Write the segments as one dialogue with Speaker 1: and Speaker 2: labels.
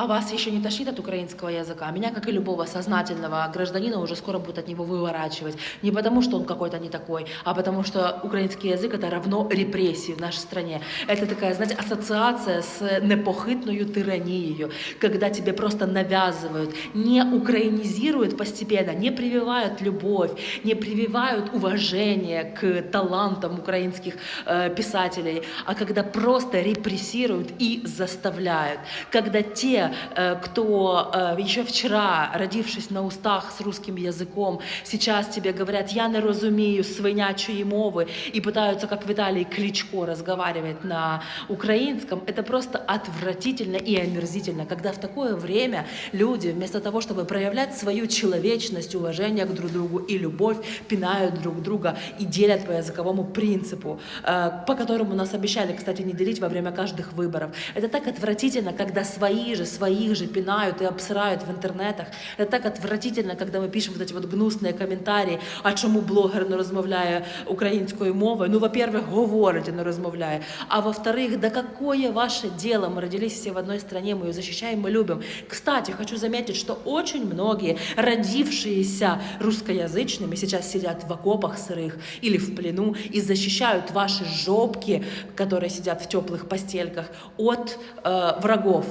Speaker 1: А вас еще не тошнит от украинского языка? Меня, как и любого сознательного гражданина, уже скоро будут от него выворачивать. Не потому, что он какой-то не такой, а потому что украинский язык это равно репрессии в нашей стране. Это такая, знаете, ассоциация с непохитною тиранией, когда тебе просто навязывают, не украинизируют постепенно, не прививают любовь, не прививают уважение к талантам украинских э, писателей, а когда просто репрессируют и заставляют. Когда те, э, кто э, еще вчера, родившись на устах с русским языком, сейчас тебе говорят, я не розумію свинячої мови, и пытаются, как Виталий Кличко, разговаривать на украинском, это просто отвратительно и омерзительно, когда в такое время люди, вместо того, чтобы проявлять свою человечность, уважение к друг другу и любовь, пинают друг друга и делят по языковому принципу, э, по которому нас обещали, кстати, не делить во время каждых выборов. Это так отвратительно, когда свои же, своих же пинают и обсирают в интернетах. Это так отвратительно, когда мы пишем вот эти вот гнусные комментарии, а чому блогер не розмовляє українською мовою? Ну, во-первых, говорить, а не розмовляє. А во-вторых, да какое ваше дело? Мы родились все в одной стране, мы ее защищаем, мы любим. Кстати, хочу заметить, что очень многие родившиеся русскоязычными сейчас сидят в окопах сырых или в плену и защищают ваши жопки, которые сидят в теплых постельках, от е, врагов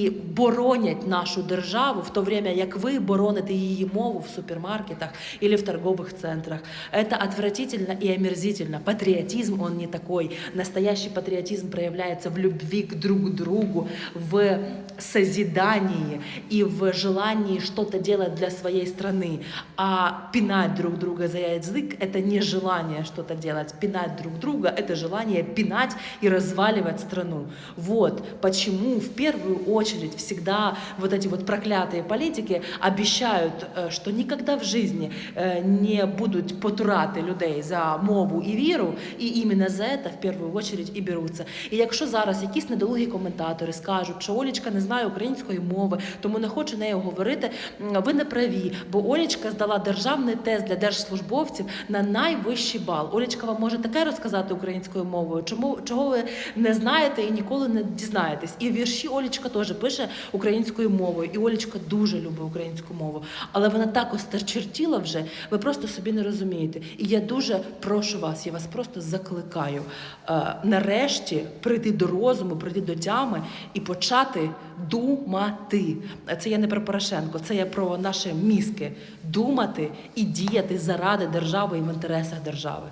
Speaker 1: і боронять нашу державу в то время, як ви бороните її мову в супермаркетах или в торговых центрах. Это отвратительно и омерзительно. Патриотизм, он не такой. Настоящий патриотизм проявляется в любви к друг другу, в созидании и в желании что-то делать для своей страны. А пинать друг друга за язык – это не желание что-то делать. Пинать друг друга – это желание пинать и разваливать страну. Вот почему в первую очередь всегда вот эти вот проклятые политики обещают, э, что никогда в жизни э, не будуть потурати людей за мову і віру, і іменно за це в першу очередь і беруться. І якщо зараз якісь недолугі коментатори скажуть, що Олічка не знає української мови, тому не хоче нею говорити, м, ви не праві, бо Олічка здала державний тест для держслужбовців на найвищий бал. Олічка вам може таке розказати українською мовою, чому чого ви не знаєте і ніколи не дізнаєтесь. І вірші Олічка теж пише українською мовою, і Олічка дуже любить українську мову, але вона так остарчертіла вже, ви просто собі не розумієте. І я дуже прошу вас, я вас просто закликаю е, нарешті прийти до розуму, прийти до тями і почати думати. Це я не про Порошенко, це я про наші мізки. Думати і діяти заради держави і в інтересах держави.